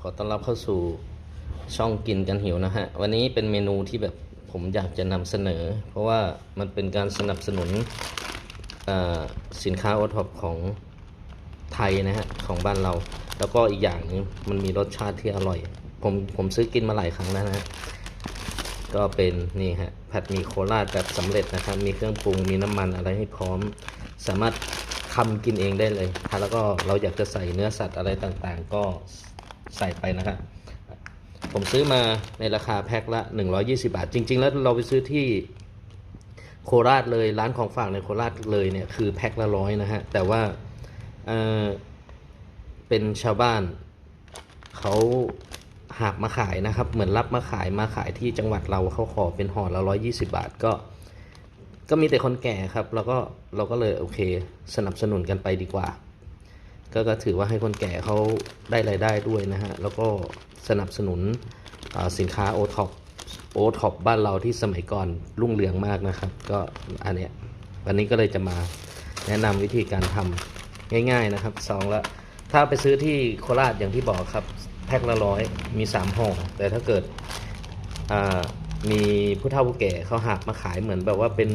ขอต้อนรับเข้าสู่ช่องกินกันหิวนะฮะ วันนี้เป็นเมนูที่แบบผมอยากจะนำเสนอ เพราะว่ามันเป็นการสนับสนุนสินค้าโอท็อปของไทยนะฮะ ของบ้านเรา แล้วก็อีกอย่างนึงมันมีรสชาติที่อร่อย ผมผมซื้อกินมาหลายครั้งแล้วนะฮะ ก็เป็นนี่ฮะผัดหมีโคราชแบบสำเร็จนะครับ มีเครื่องปรุงมีน้ำมันอะไรให้พร้อม สามารถ ทำกินเองได้เลยถ้าแล้วก็เราอยากจะใส่เนื้อสัตว์อะไรต่างๆ ก็ใส่ไปนะครับผมซื้อมาในราคาแพ็คละ 120 บาท จริง ๆ แล้วเราไปซื้อที่โคราชเลยร้านของฝากในโคราชเลยเนี่ยคือแพ็คละร้อยนะฮะ แต่ว่าเเป็นชาวบ้านเขาหาบมาขายนะครับ เหมือนรับมาขายมาขายที่จังหวัดเราเขาขอเป็นห่อละร้อยี่สิบาทก็ ก็มีแต่คนแก่ครับแล้วก็เราก็เลยโอเค สนับสนุนกันไปดีกว่า ก็ก็ถือว่าให้คนแก่เขาได้รายได้ด้วยนะฮะ แล้วก็สนับสนุนสินค้าโอท็อปโอท็อปบ้านเราที่สมัยก่อนรุ่งเรืองมากนะครับ ก็อันเนี้ยวันนี้ก็เลยจะมาแนะนำวิธีการทำง่าย ๆนะครับซองละถ้าไปซื้อที่โคราชอย่างที่บอกครับ แพ็คละร้อยมีสามห่อแต่ถ้าเกิดอ่า มีผู้เฒ่าผู้แก่เขาหักมาขายเหมือนแบบว่าเป็น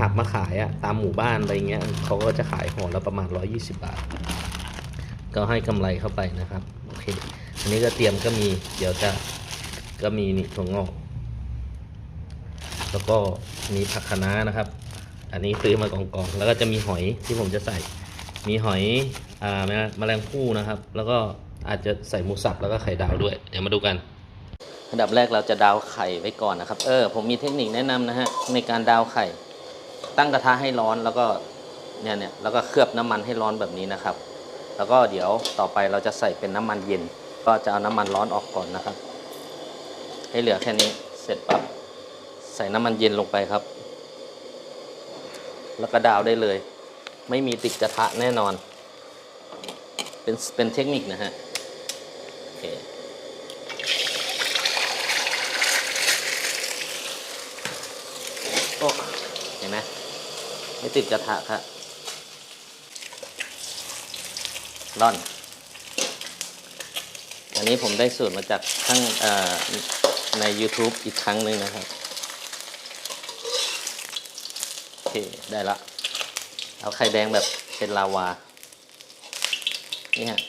หักมาขายอะตามหมู่บ้านอะไรเงี้ยเขาก็จะขายห่อละประมาณ 120 บาท ก็ให้กำไรเข้าไปนะครับโอเคอันนี้ก็เตรียมก็มีเดี๋ยวจะก็มีนี่ถั่วงอกแล้วก็มีผักคะน้านะครับ อันนี้ซื้อมากองๆแล้วก็จะมีหอยที่ผมจะใส่ มีหอยอ่าแมลงภู่นะครับ แล้วก็อาจจะใส่หมูสับแล้วก็ไข่ดาวด้วย เดี๋ยวมาดูกัน อันดับแรกเราจะดาวไข่ไว้ก่อนนะครับ เออ ผมมีเทคนิคแนะนำนะฮะในการดาวไข่ ตั้งกระทะให้ร้อนแล้วก็เนี่ยเนี่ยแล้วก็เคลือบน้ำมันให้ร้อนแบบนี้นะครับ แล้วก็เดี๋ยวต่อไปเราจะใส่เป็นน้ำมันเย็น ก็จะเอาน้ำมันร้อนออกก่อนนะครับ ให้เหลือแค่นี้เสร็จปั๊บใส่น้ำมันเย็นลงไปครับ แล้วก็ดาวได้เลย ไม่มีติดกระทะแน่นอน เป็นเป็นเทคนิคนะฮะโอเค โอ้เห็นไหม ไม่ติดกระทะครับร่อน อันนี้ผมได้สูตรมาจากข้างใน YouTube อีกครั้งหนึ่งนะครับ โอเค ได้ละ เอาไข่แดงแบบเป็นลาวา นี่ฮะ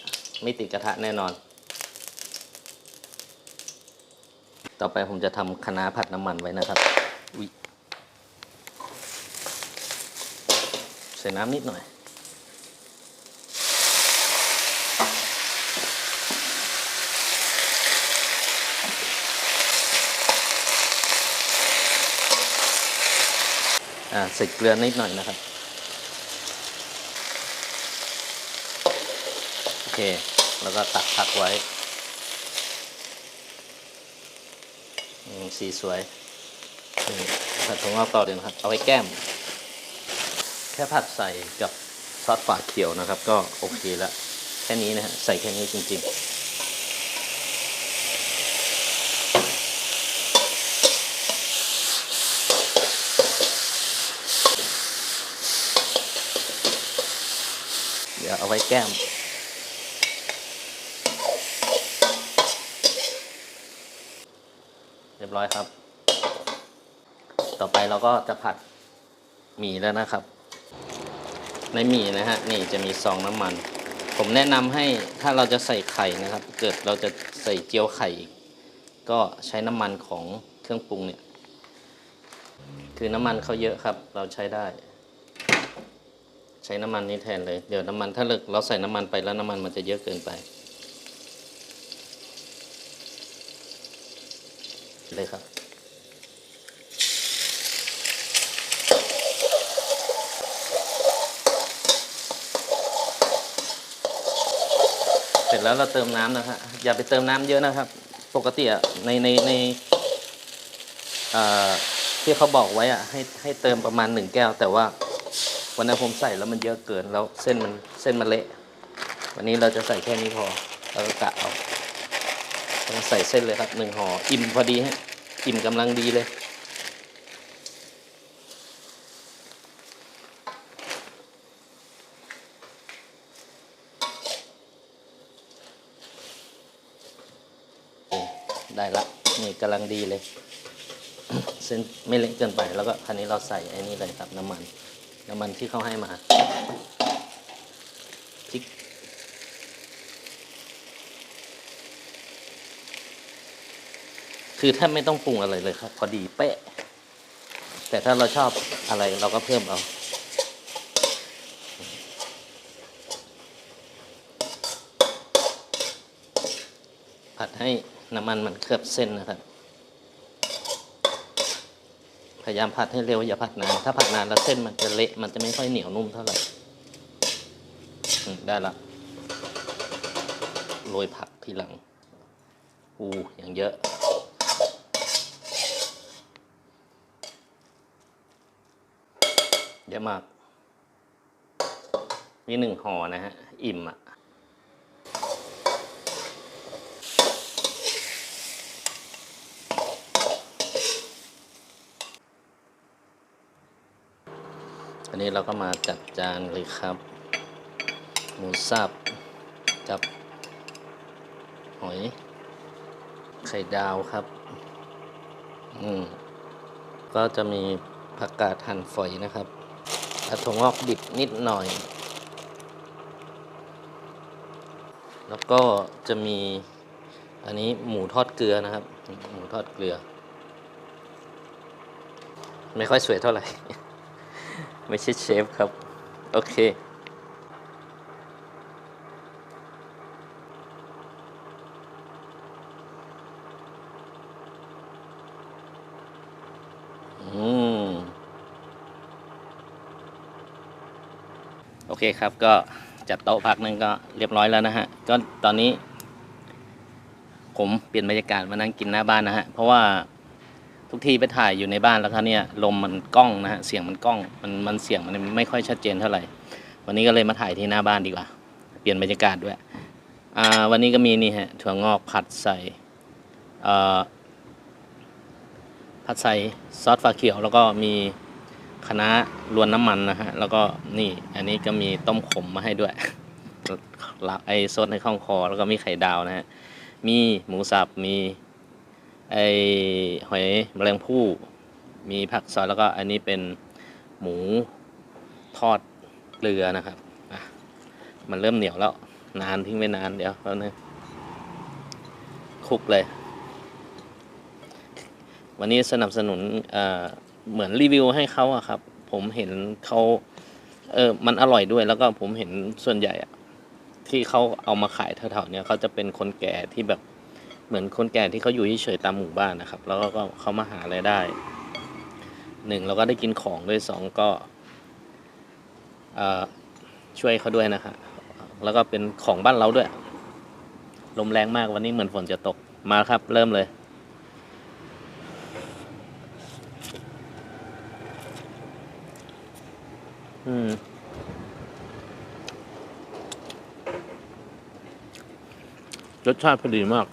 ไม่ติดกระทะแน่นอน ต่อไปผมจะทำคะน้าผัดน้ำมันไว้นะครับ อุ๊ย ส่น้ำนิดหน่อย อ่าใส่เกลือนิดหน่อยนะครับ โอเค แล้วก็ตักพักไว้ สีสวยผัดถั่วงอกต่อเดี๋ยวนะครับ เอาไว้แก้ม แค่ผัดใส่กับซอสฝาเขียวนะครับ ก็โอเคแล้ว แค่นี้นะฮะใส่แค่นี้จริง ๆเดี๋ยวเอาไว้แก้ม เรียบร้อยครับ ต่อไปเราก็จะผัดหมี่แล้วนะครับ ในหมี่นะฮะนี่จะมีซองน้ำมัน ผมแนะนำให้ถ้าเราจะใส่ไข่นะครับ เกิดเราจะใส่เจียวไข่อีกก็ใช้น้ำมันของเครื่องปรุงเนี่ย คือน้ำมันเขาเยอะครับ เราใช้ได้ ใช้น้ำมันนี้แทนเลย เดี๋ยวน้ำมันถ้าเราเราใส่น้ำมันไปแล้วน้ำมันมันจะเยอะเกินไป เลยครับ เสร็จ แล้วเราเติมน้ำนะครับอย่าไปเติมน้ำเยอะนะครับ ปกติอะในในในที่เขาบอกไว้อะให้ให้เติมประมาณหนึ่งแก้ว แต่ว่าวันนั้นผมใส่แล้วมันเยอะเกินแล้วเส้นมันเส้นมันเละ วันนี้เราจะใส่แค่นี้พอเราก็กะเอาต้องใส่เส้นเลยครับหนึ่งห่ออิ่มพอดีฮะอิ่มกำลังดีเลย ได้ละ นี่ กำลังดีเลย เส้นไม่เละเกินไป แล้วก็คันนี้เราใส่ไอ้นี่เลยครับน้ำมัน น้ำมันที่เขาให้มาพริกคือแทบไม่ต้องปรุงอะไรเลยครับ พอดีเป๊ะ แต่ถ้าเราชอบอะไรเราก็เพิ่มเอาผัดให้น้ำมันมันเคลือบเส้นนะครับ พยายามผัดให้เร็วอย่าผัดนาน ถ้าผัดนานแล้วเส้นมันจะเละ มันจะไม่ค่อยเหนียวนุ่มเท่าไหร่ได้ละโรยผักทีหลัง อูอย่างเยอะ เยอะมากมีหนึ่งห่อนะฮะ อิ่มอะ อันนี้เราก็มาจัดจานเลยครับ หมูสับกับหอย ไข่ดาวครับ อืม ก็จะมีผักกาดหั่นฝอยนะครับกระถงงอกดิบนิดหน่อย แล้วก็จะมี อันนี้หมูทอดเกลือนะครับ หมูทอดเกลือ ไม่ค่อยสวยเท่าไหร่ ไม่ใช่เชฟครับ โอเค อืม โอเคครับก็จัดโต๊ะพักหนึงก็เรียบร้อยแล้วนะฮะ ก็ตอนนี้ ผมเปลี่ยนบรรยากาศมานั่งกินหน้าบ้านนะฮะ เพราะว่า ทุกทีไปถ่ายอยู่ในบ้านแล้วครับเนี่ยลมมันกล้องนะฮะเสียงมันกล้องมันมันเสียงมันไม่ค่อยชัดเจนเท่าไหร่ วันนี้ก็เลยมาถ่ายที่หน้าบ้านดีกว่า เปลี่ยนบรรยากาศด้วยอ่าวันนี้ก็มีนี่ฮะถั่วงอกผัดใส่อ่อผัดใส่ซอสฟ้าเขียว แล้วก็มีคะน้ารวนน้ำมันนะฮะแล้วก็นี่อันนี้ก็มีต้มขมมาให้ด้วยหลักไอซดในข้องคอ แล้วก็มีไข่ดาวนะฮะมีหมูสับมี ไอหอยแมลงภู่มีผักซอยแล้วก็อันนี้เป็นหมูทอดเกลือนะครับ มันเริ่มเหนียวแล้ว นานทิ้งไว้นานเดี๋ยวแป๊บนึงคลุกเลย วันนี้สนับสนุนเอ่อเหมือนรีวิวให้เขาอะครับ ผมเห็นเขาเออมันอร่อยด้วยแล้วก็ผมเห็นส่วนใหญ่อะที่เขาเอามาขายแถวๆเนี้ยเขาจะเป็นคนแก่ที่แบบ เหมือนคนแก่ที่เขาอยู่เฉยๆตามหมู่บ้านนะครับ แล้วก็เขามาหารายได้หนึ่งเราก็ได้กินของด้วยสองก็ช่วยเขาด้วยนะฮะแล้วก็เป็นของบ้านเราด้วย ลมแรงมากวันนี้เหมือนฝนจะตกมาครับ เริ่มเลยอืมรสชาติพอดีมาก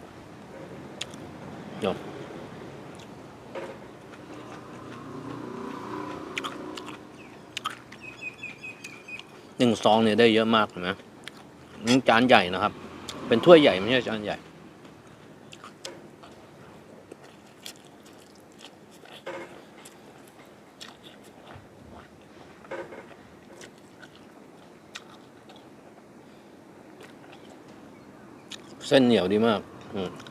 เดี๋ยวหนึ่งซองเนี่ยได้เยอะมากเห็นไหมนี่จานใหญ่นะครับ เป็นถ้วยใหญ่ไม่ใช่จานใหญ่ เส้นเหนียวดีมาก อืมอืมอืม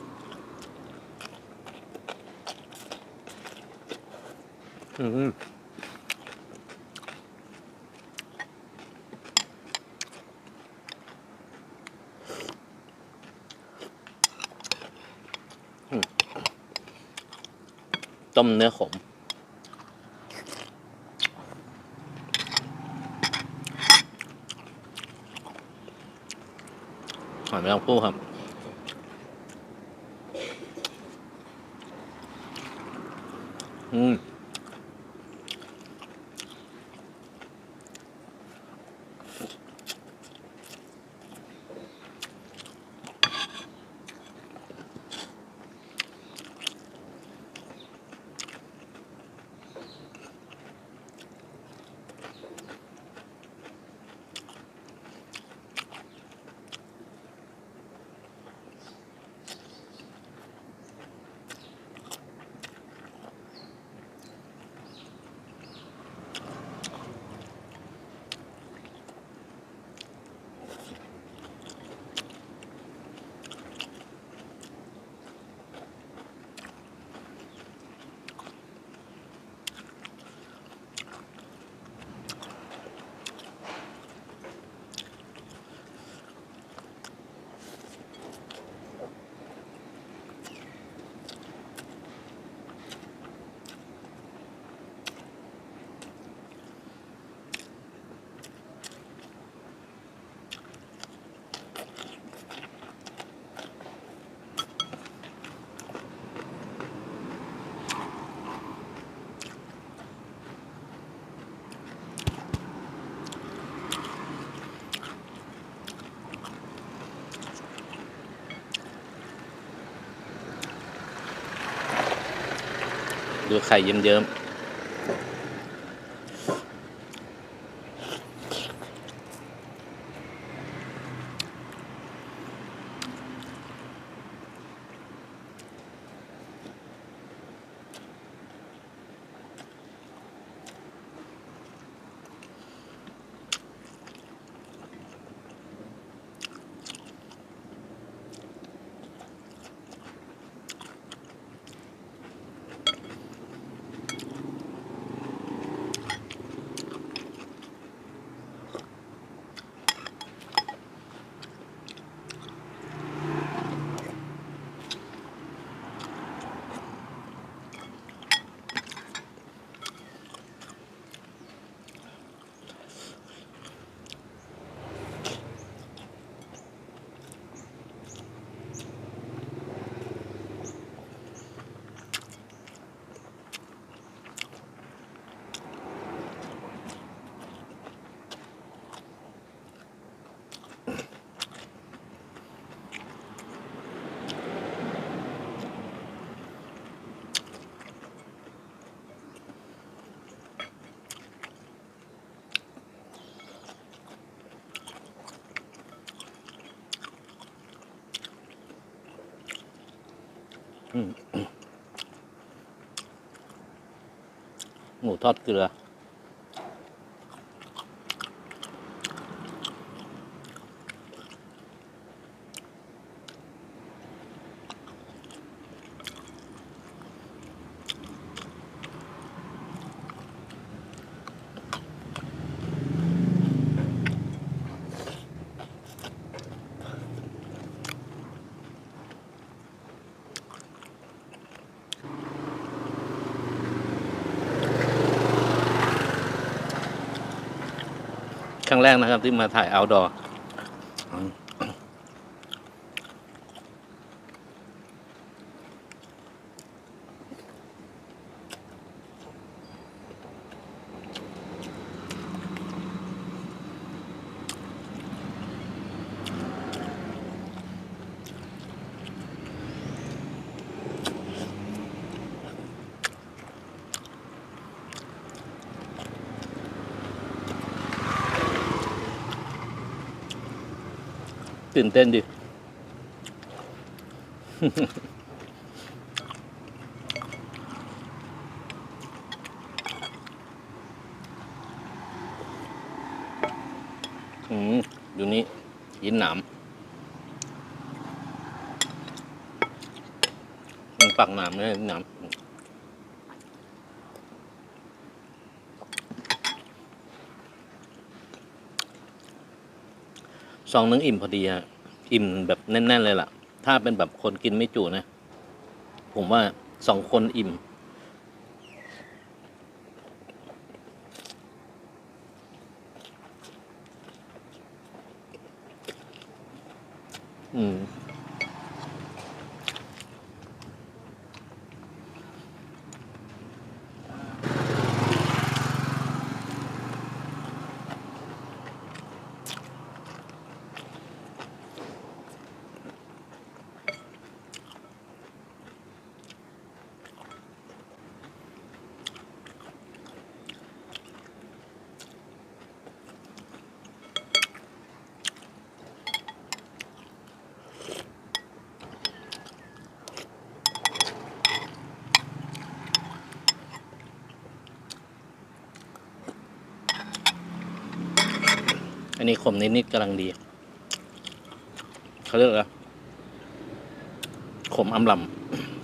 ต้มเนื้อขม หอยแมลงภู่ครับอืม ดูไข่เยิ้มๆ มูทอดเกลือ ครั้งแรกนะครับที่มาถ่ายเอาดอ ตื่นเต้นดิ อืมดูนี่ยินหนามมันปักหนามเลยหนาม ซองนึงอิ่มพอดีฮะอิ่มแบบแน่น ๆ เลยล่ะ ถ้าเป็นแบบคนกินไม่จุนะ ผมว่าสองคนอิ่ม อันนี้ขมนิดๆกำลังดีเขาเรียกอะไรขมอำลำ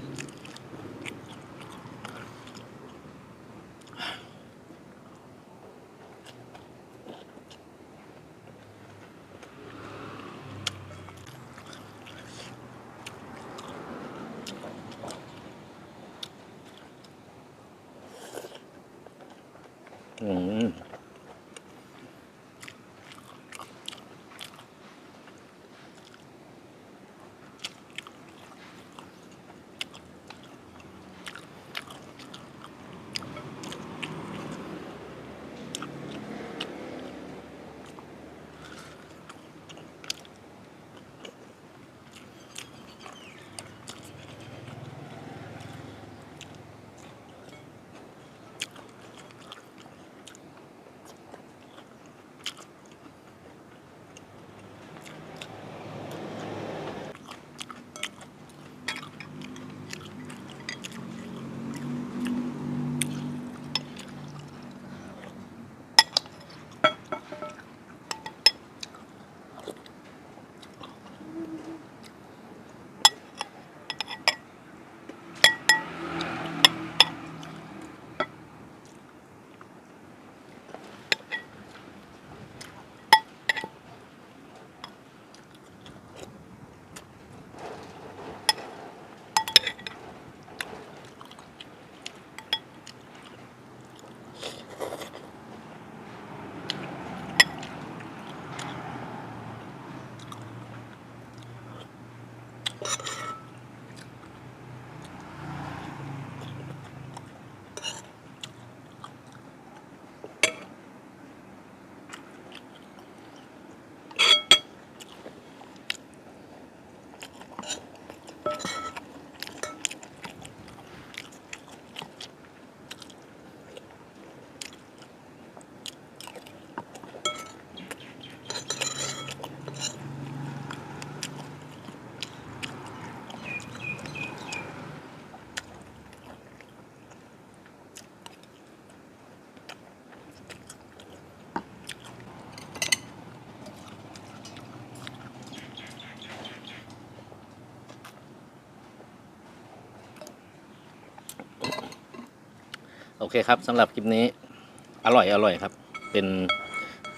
โอเคครับสำหรับคลิปนี้อร่อยอร่อยครับ เป็น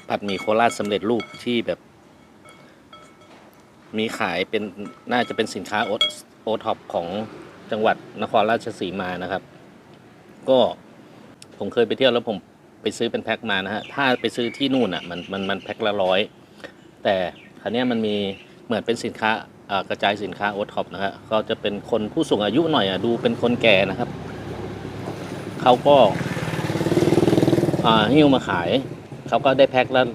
ผัดหมี่โคราชสำเร็จรูปที่แบบ มีขายเป็นน่าจะเป็นสินค้าโอโอท็อปของจังหวัดนครราชสีมานะครับ ก็ผมเคยไปเที่ยวแล้วผมไปซื้อเป็นแพ็คมานะฮะถ้าไปซื้อที่นู่นอะมันมันมันแพ็คละร้อยแต่ครั้นี้ยมันมีเหมือนเป็นสินค้าอ่ากระจายสินค้าโอท็อปนะฮะก็จะเป็นคนผู้สูงอายุหน่อยอะดูเป็นคนแก่นะครับ เขาก็อ่าหิ้วมาขาย เขาก็ได้แพ็คแล้ว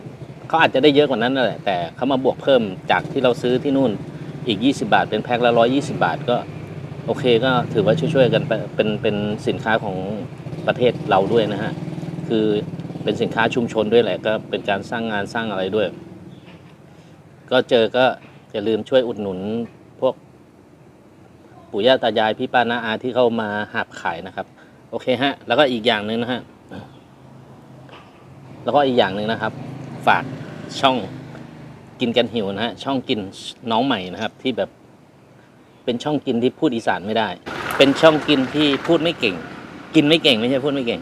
เขาอาจจะได้เยอะกว่านั้นนั่นแหละแต่เขามาบวกเพิ่มจากที่เราซื้อที่นู่นอีก 20 บาท เป็นแพ็คละ120 บาทก็ โอเคก็ถือว่าช่วยๆกันไปเป็นเป็นสินค้าของประเทศเราด้วยนะฮะ คือเป็นสินค้าชุมชนด้วยแหละก็เป็นการสร้างงานสร้างอะไรด้วย ก็เจอก็อย่าลืมช่วยอุดหนุนพวกปู่ย่าตายายพี่ป้าน้าอาที่เข้ามาหาบขายนะครับ โอเคฮะ แล้วก็อีกอย่างหนึ่งนะฮะ แล้วก็อีกอย่างหนึ่งนะครับ ฝากช่องกินกันหิวนะฮะ ช่องกินน้องใหม่นะครับ ที่แบบ เป็นช่องกินที่พูดอีสานไม่ได้ เป็นช่องกินที่พูดไม่เก่ง กินไม่เก่งไม่ใช่พูดไม่เก่ง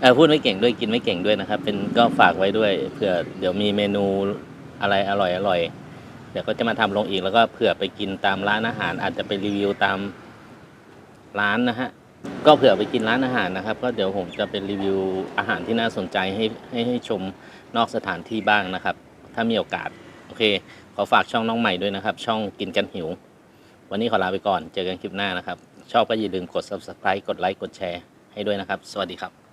เออพูดไม่เก่งด้วยกินไม่เก่งด้วยนะครับ เป็นก็ฝากไว้ด้วยเผื่อเดี๋ยวมีเมนูอะไรอร่อยอร่อยเดี๋ยวก็จะมาทำลงอีกแล้วก็เผื่อไปกินตามร้านอาหาร อาจจะไปรีวิวตามร้านนะฮะ ก็เผื่อไปกินร้านอาหารนะครับ ก็เดี๋ยวผมจะเป็นรีวิวอาหารที่น่าสนใจให้ให้ให้ชมนอกสถานที่บ้างนะครับ ถ้ามีโอกาส โอเค ขอฝากช่องน้องใหม่ด้วยนะครับ ช่องกินกันหิว วันนี้ขอลาไปก่อน เจอกันคลิปหน้านะครับ ชอบก็อย่าลืมกด subscribe กดไลค์กดแชร์ให้ด้วยนะครับ สวัสดีครับ